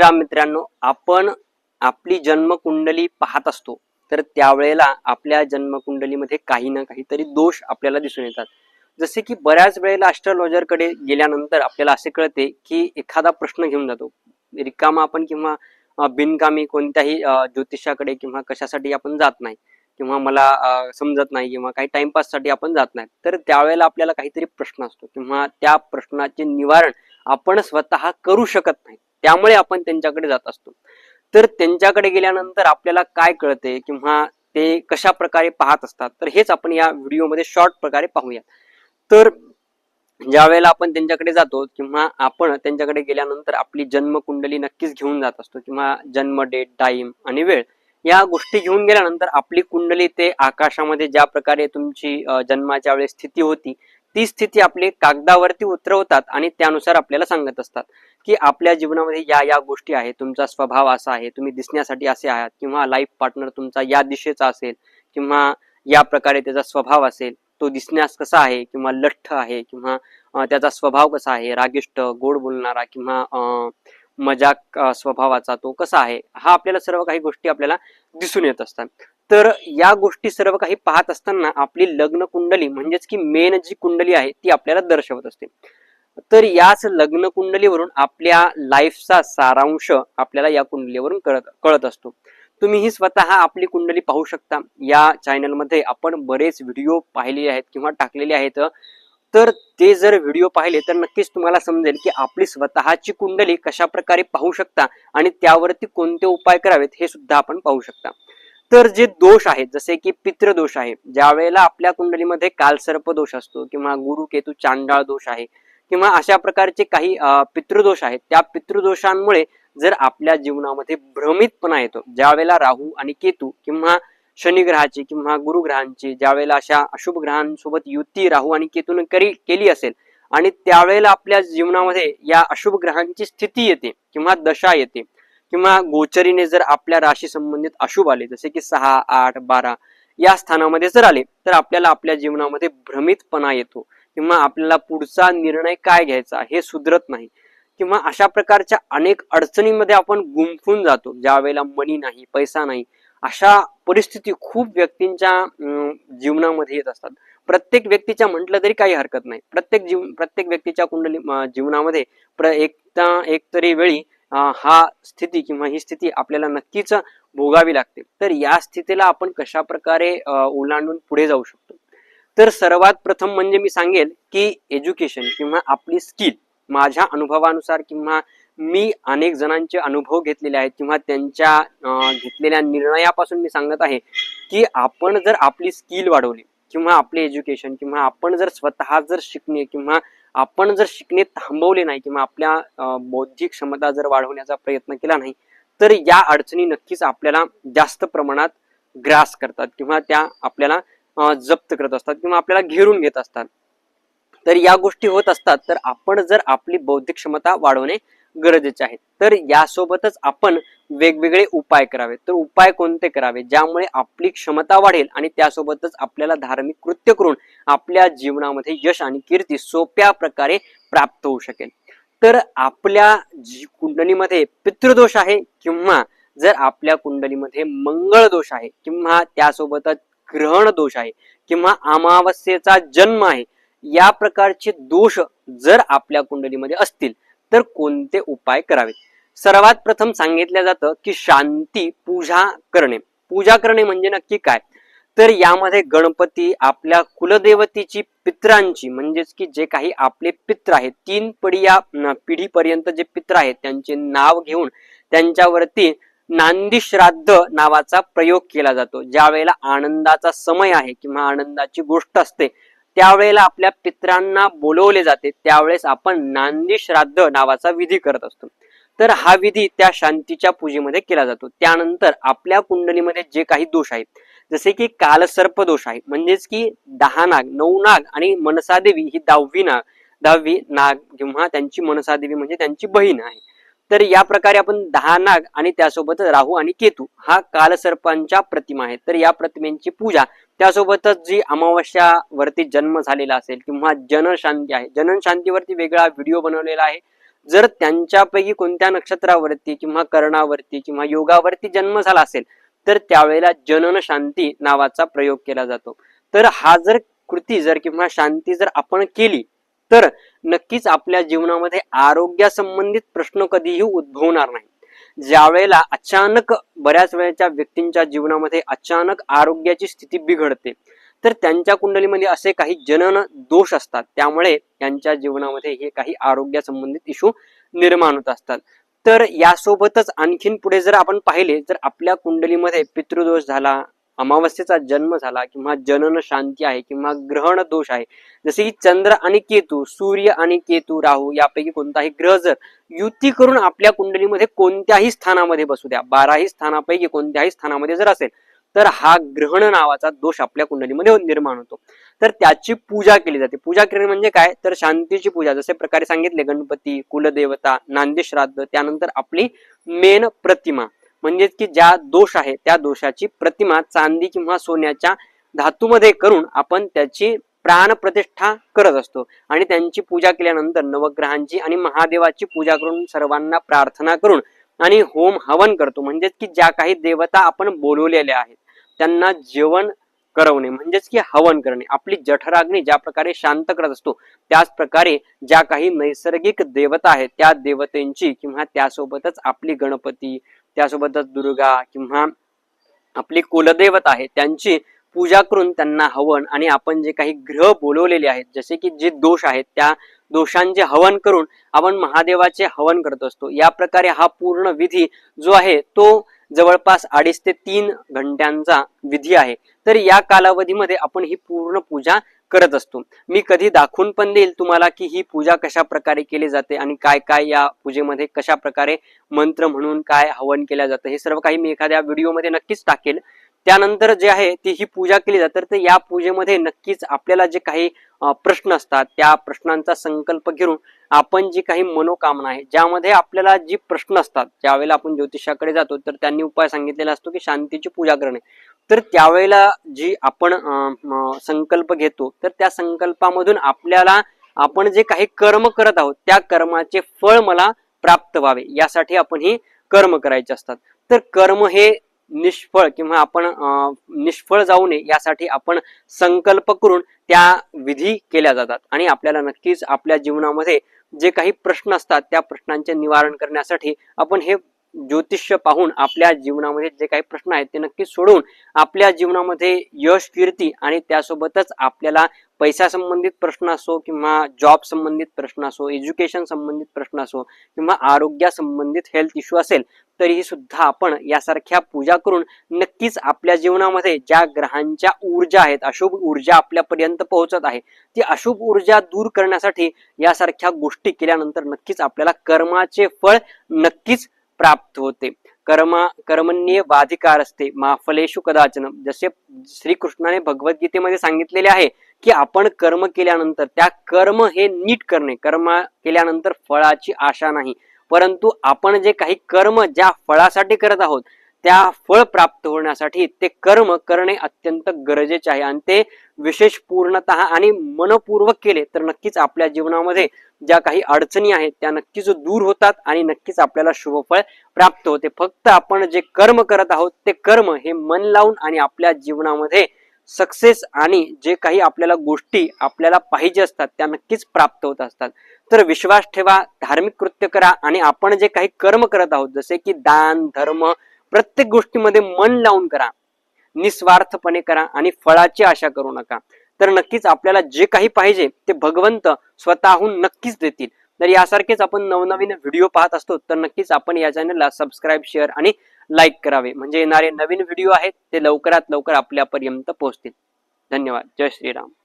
श्रीराम मित्रांनो आपण आपली जन्मकुंडली पाहत असतो. तर त्यावेळेला आपल्या जन्मकुंडलीमध्ये काही ना काहीतरी दोष आपल्याला दिसून येतात. जसे की बऱ्याच वेळेला कडे गेल्यानंतर आपल्याला असे कळते की एखादा प्रश्न घेऊन जातो. रिकामा आपण किंवा बिनकामी कोणत्याही ज्योतिषाकडे किंवा कशासाठी आपण जात नाही किंवा मला समजत नाही किंवा काही टाइमपाससाठी आपण जात नाही तर त्यावेळेला आपल्याला काहीतरी प्रश्न असतो किंवा त्या प्रश्नाचे निवारण आपण स्वतः करू शकत नाही. त्यामुळे आपण त्यांच्याकडे जात असतो. तर त्यांच्याकडे गेल्यानंतर आपल्याला काय कळते किंवा ते कशा प्रकारे पाहत असतात? तर हेच आपण या व्हिडिओमध्ये शॉर्ट प्रकारे पाहूया तर ज्या वेळेला आपण त्यांच्याकडे जातो किंवा आपण त्यांच्याकडे गेल्यानंतर आपली जन्मकुंडली नक्कीच घेऊन जात असतो किंवा जन्म डेट टाइम आणि वेळ या गोष्टी घेऊन गेल्यानंतर आपली कुंडली ते आकाशामध्ये ज्या प्रकारे तुमची जन्माच्या वेळेस स्थिती होती ती स्थिती आपली कागदावरती उतरवतात आणि त्यानुसार आपल्याला सांगत असतात की आपल्या जीवनामध्ये या या गोष्टी आहेत. तुमचा स्वभाव असा आहे तुम्ही दिसण्यासाठी असे आहात किंवा लाईफ पार्टनर तुमचा या दिशेचा असेल किंवा या प्रकारे त्याचा स्वभाव असेल तो दिसण्यास कसा आहे किंवा लठ्ठ आहे किंवा त्याचा स्वभाव कसा आहे रागिष्ट गोड बोलणारा किंवा अं, मजाक स्वभावाचा तो कसा आहे हा आपल्याला सर्व काही गोष्टी आपल्याला दिसून येत असतात. तर या गोष्टी सर्व काही पाहत असताना आपली लग्न कुंडली म्हणजेच की मेन जी कुंडली आहे ती आपल्याला दर्शवत असते. तर याच लग्न कुंडलीवरून आपल्या लाईफचा सारांश आपल्याला या कुंडलीवरून कळत कळत असतो. तुम्हीही स्वतः आपली कुंडली पाहू शकता. या चॅनलमध्ये आपण बरेच व्हिडिओ पाहिलेले आहेत किंवा टाकलेले आहेत. तर ते जर व्हिडिओ पाहिले तर नक्कीच तुम्हाला समजेल की आपली स्वतःची कुंडली कशा प्रकारे पाहू शकता आणि त्यावरती कोणते उपाय करावेत हे सुद्धा आपण पाहू शकता. तर जे दोष आहेत जसे की पितृदोष आहे ज्या वेळेला आपल्या कुंडलीमध्ये कालसर्प दोष असतो किंवा गुरु केतू चांडाळ दोष आहे किंवा अशा प्रकारचे काही पितृदोष आहेत त्या पितृदोषांमुळे जर आपल्या जीवनामध्ये भ्रमितपणा येतो ज्या वेळेला राहू आणि केतू किंवा शनी ग्रहाची किंवा गुरु ग्रहांची अशा अशुभ ग्रहांसोबत युती राहू आणि केतून करी केली असेल आणि त्यावेळेला आपल्या जीवनामध्ये या अशुभ ग्रहांची स्थिती येते किंवा दशा येते किंवा गोचरीने जर आपल्या राशी संबंधित अशुभ आले जसे की सहा आठ बारा या स्थानामध्ये जर आले तर आपल्याला आपल्या जीवनामध्ये भ्रमितपणा येतो किंवा आपल्याला पुढचा निर्णय काय घ्यायचा हे सुधरत नाही किंवा अशा प्रकारच्या अनेक अडचणींमध्ये आपण गुंफून जातो. ज्या वेळेला मनी नाही पैसा नाही अशा परिस्थिती खूप व्यक्तींच्या जीवनामध्ये येत असतात. प्रत्येक व्यक्तीच्या म्हटलं तरी काही हरकत नाही. प्रत्येक जीव प्रत्येक व्यक्तीच्या कुंडली जीवनामध्ये प्र एकता एक तरी वेळी हा स्थिती किंवा ही स्थिती आपल्याला नक्कीच भोगावी लागते. तर या स्थितीला आपण कशा प्रकारे ओलांडून पुढे जाऊ शकतो? तर सर्वात प्रथम म्हणजे मी सांगेल की एज्युकेशन किंवा आपली स्किल माझ्या अनुभवानुसार किंवा मी अनेक जणांचे अनुभव घेतलेले आहेत किंवा त्यांच्या घेतलेल्या निर्णयापासून मी सांगत आहे की आपण जर आपली स्किल वाढवली किंवा आपले एज्युकेशन किंवा आपण जर स्वतः जर शिकणे किंवा आपण जर शिकणे थांबवले नाही किंवा आपल्या बौद्धिक क्षमता जर वाढवण्याचा प्रयत्न केला नाही तर या अडचणी नक्कीच आपल्याला जास्त प्रमाणात ग्रास करतात किंवा त्या आपल्याला जप्त करत असतात किंवा आपल्याला घेरून घेत असतात. तर या गोष्टी होत असतात तर आपण जर आपली बौद्धिक क्षमता वाढवणे गरजेचे आहेत. तर यासोबतच आपण वेगवेगळे उपाय करावे. तर उपाय कोणते करावे? ज्यामुळे आपली क्षमता वाढेल आणि त्यासोबतच आपल्याला धार्मिक कृत्य करून आपल्या जीवनामध्ये यश आणि कीर्ती सोप्या प्रकारे प्राप्त होऊ शकेल. तर आपल्या जी कुंडलीमध्ये पितृदोष आहे किंवा जर आपल्या कुंडलीमध्ये मंगळ दोष आहे किंवा त्यासोबतच ग्रहण दोष आहे किंवा अमावस्येचा जन्म आहे या प्रकारचे दोष जर आपल्या कुंडलीमध्ये असतील तर कोणते उपाय करावे? सर्वात प्रथम सांगितलं जातं की शांती पूजा करणे. पूजा करणे म्हणजे नक्की काय? तर यामध्ये गणपती आपल्या कुलदेवतेची पित्रांची म्हणजेच की जे काही आपले पित्र आहेत तीन पिढी या पिढीपर्यंत जे पित्र आहेत त्यांचे नाव घेऊन त्यांच्यावरती नांदी श्राद्ध नावाचा प्रयोग केला जातो. ज्या वेळेला आनंदाचा समय आहे किंवा आनंदाची गोष्ट असते त्यावेळेला आपल्या पित्रांना बोलवले जाते. त्यावेळेस आपण नांदी श्राद्ध नावाचा विधी करत असतो. तर हा विधी त्या शांतीच्या पूजेमध्ये केला जातो. त्यानंतर आपल्या कुंडलीमध्ये जे काही दोष आहेत जसे की कालसर्प दोष आहे. म्हणजेच की दहा नाग नऊ नाग आणि मनसादेवी ही दहावी नाग दहावी नाग किंवा त्यांची मनसादेवी म्हणजे त्यांची बहीण आहे. तर या प्रकारे आपण दहा नाग आणि त्यासोबतच राहू आणि केतू हा कालसर्पांच्या प्रतिमा आहेत. तर या प्रतिमेंची पूजा त्यासोबतच जी अमावस्यावरती जन्म झालेला असेल किंवा जनशांती आहे. जनशांतीवरती वेगळा व्हिडिओ बनवलेला आहे. जर त्यांच्यापैकी कोणत्या नक्षत्रावरती किंवा कर्णावरती किंवा योगावरती जन्म झाला असेल तर त्यावेळेला जनन शांती नावाचा प्रयोग केला जातो. तर हा जर कृती जर किंवा शांती जर आपण केली तर नक्कीच आपल्या जीवनामध्ये आरोग्यासंबंधित प्रश्न कधीही उद्भवणार नाही. ज्या वेळेला अचानक बऱ्याच वेळेच्या व्यक्तींच्या जीवनामध्ये अचानक आरोग्याची स्थिती बिघडते तर त्यांच्या कुंडलीमध्ये असे काही जनन दोष असतात. त्यामुळे त्यांच्या जीवनामध्ये हे काही आरोग्या संबंधित इशू निर्माण होत असतात. तर यासोबतच आणखीन पुढे जर आपण पाहिले जर आपल्या कुंडलीमध्ये पितृदोष झाला अमावस्येचा जन्म झाला किंवा जनन शांती आहे किंवा ग्रहण दोष आहे. जसे की चंद्र आणि केतू सूर्य आणि केतू राहू यापैकी कोणताही ग्रह जर युती करून आपल्या कुंडलीमध्ये कोणत्याही स्थानामध्ये बसू द्या बाराही स्थानापैकी कोणत्याही स्थानामध्ये जर असेल तर हा ग्रहण नावाचा दोष आपल्या कुंडलीमध्ये निर्माण होतो. तर त्याची पूजा केली जाते. पूजा केली म्हणजे काय? तर शांतीची पूजा. जसे प्रकारे सांगितले गणपती कुलदेवता नांदी श्राद्ध त्यानंतर आपली मेन प्रतिमा. म्हणजेच की ज्या दोष आहे त्या दोषाची प्रतिमा चांदी किंवा सोन्याच्या धातूमध्ये करून आपण त्याची प्राण प्रतिष्ठा करत असतो. आणि त्यांची पूजा केल्यानंतर नवग्रहांची आणि महादेवाची पूजा करून सर्वांना प्रार्थना करून आणि होम हवन करतो. म्हणजेच की ज्या काही देवता आपण बोलवलेल्या आहेत त्यांना जेवण करवणे म्हणजेच की हवन करणे. आपली जठराग्नी ज्या प्रकारे शांत करत असतो त्याच प्रकारे ज्या काही नैसर्गिक देवता आहेत त्या देवतेंची किंवा त्यासोबतच आपली गणपती त्यासोबतच दुर्गा किंवा आपली कुलदेवता आहे त्यांची पूजा करून त्यांना हवन आणि आपण जे काही ग्रह बोलवलेले आहेत जसे की जे दोष आहेत त्या दोषांचे हवन करून आपण महादेवाचे हवन करत असतो. या प्रकारे हा पूर्ण विधी जो आहे तो जवळपास अडीच ते तीन घंट्यांचा विधी आहे. तर या कालावधीमध्ये आपण ही पूर्ण पूजा करत असतो. मी कधी दाखवून पण देईल तुम्हाला की ही पूजा कशा प्रकारे केली जाते आणि काय काय या पूजेमध्ये कशा प्रकारे मंत्र म्हणून काय हवन केल्या जातं हे सर्व काही मी एखाद्या व्हिडिओमध्ये नक्कीच टाकेल. त्यानंतर जे आहे ती ही पूजा केली जाते. तर या पूजेमध्ये नक्कीच आपल्याला जे काही प्रश्न असतात त्या प्रश्नांचा संकल्प घेऊन आपण जी काही मनोकामना आहे ज्यामध्ये आपल्याला जी प्रश्न असतात ज्यावेळेला आपण ज्योतिषाकडे जातो तर त्यांनी उपाय सांगितलेला असतो की शांतीची पूजा करणे. तर त्यावेळेला जी आपण संकल्प घेतो तर त्या संकल्पामधून आपल्याला आपण जे काही कर्म करत आहोत त्या कर्माचे फळ मला प्राप्त व्हावे यासाठी आपण ही कर्म करायचे असतात. तर कर्म हे निष्फळ किंवा आपण निष्फळ जाऊ नये यासाठी आपण संकल्प करून त्या विधी केल्या जातात. आणि आपल्याला नक्कीच आपल्या जीवनामध्ये जे काही प्रश्न असतात त्या प्रश्नांचे निवारण करण्यासाठी आपण हे ज्योतिष्य पाहून आपल्या जीवनामध्ये जे काही प्रश्न आहेत ते नक्की सोडवून आपल्या जीवनामध्ये यश कीर्ती आणि त्यासोबतच आपल्याला पैसा संबंधित प्रश्न असो किंवा जॉब संबंधित प्रश्न असो एज्युकेशन संबंधित प्रश्न असो किंवा आरोग्या संबंधित हेल्थ इश्यू असेल तरीही सुद्धा आपण यासारख्या पूजा करून नक्कीच आपल्या जीवनामध्ये ज्या ग्रहांच्या ऊर्जा आहेत अशुभ ऊर्जा आपल्यापर्यंत पोहोचत आहे ती अशुभ ऊर्जा दूर करण्यासाठी यासारख्या गोष्टी केल्यानंतर नक्कीच आपल्याला कर्माचे फळ नक्कीच प्राप्त होते. कर्मा कर्मण्य वाधिकार असते माफलेशु कदाचन. जसे श्रीकृष्णाने भगवद्गीतेमध्ये सांगितलेले आहे की आपण कर्म केल्यानंतर त्या कर्म हे नीट करणे. कर्म केल्यानंतर फळाची आशा नाही. परंतु आपण जे काही कर्म ज्या फळासाठी करत आहोत त्या फळ प्राप्त होण्यासाठी ते कर्म करणे अत्यंत गरजेचे आहे. आणि ते विशेष पूर्णत आणि मनपूर्वक केले तर नक्कीच आपल्या जीवनामध्ये ज्या काही अडचणी आहेत त्या नक्कीच दूर होतात आणि नक्कीच आपल्याला शुभफळ प्राप्त होते. फक्त आपण जे कर्म करत आहोत ते कर्म हे मन लावून आणि आपल्या जीवनामध्ये सक्सेस आणि जे काही आपल्याला गोष्टी आपल्याला पाहिजे असतात त्या नक्कीच प्राप्त होत असतात. तर विश्वास ठेवा धार्मिक कृत्य करा आणि आपण जे काही कर्म करत आहोत जसे की दान धर्म प्रत्येक गोष्टीमध्ये मन लावून करा. निस्वार्थपणे करा आणि फळाची आशा करू नका. तर नक्कीच आपल्याला जे काही पाहिजे ते भगवंत स्वतःहून नक्कीच देतील. तर यासारखेच आपण नवनवीन व्हिडिओ पाहत असतो तर नक्कीच आपण या चॅनलला सबस्क्राईब शेअर आणि लाईक करावे. म्हणजे येणारे नवीन व्हिडिओ आहेत ते लवकरात लवकर आपल्यापर्यंत पोहोचतील. धन्यवाद. जय श्रीराम.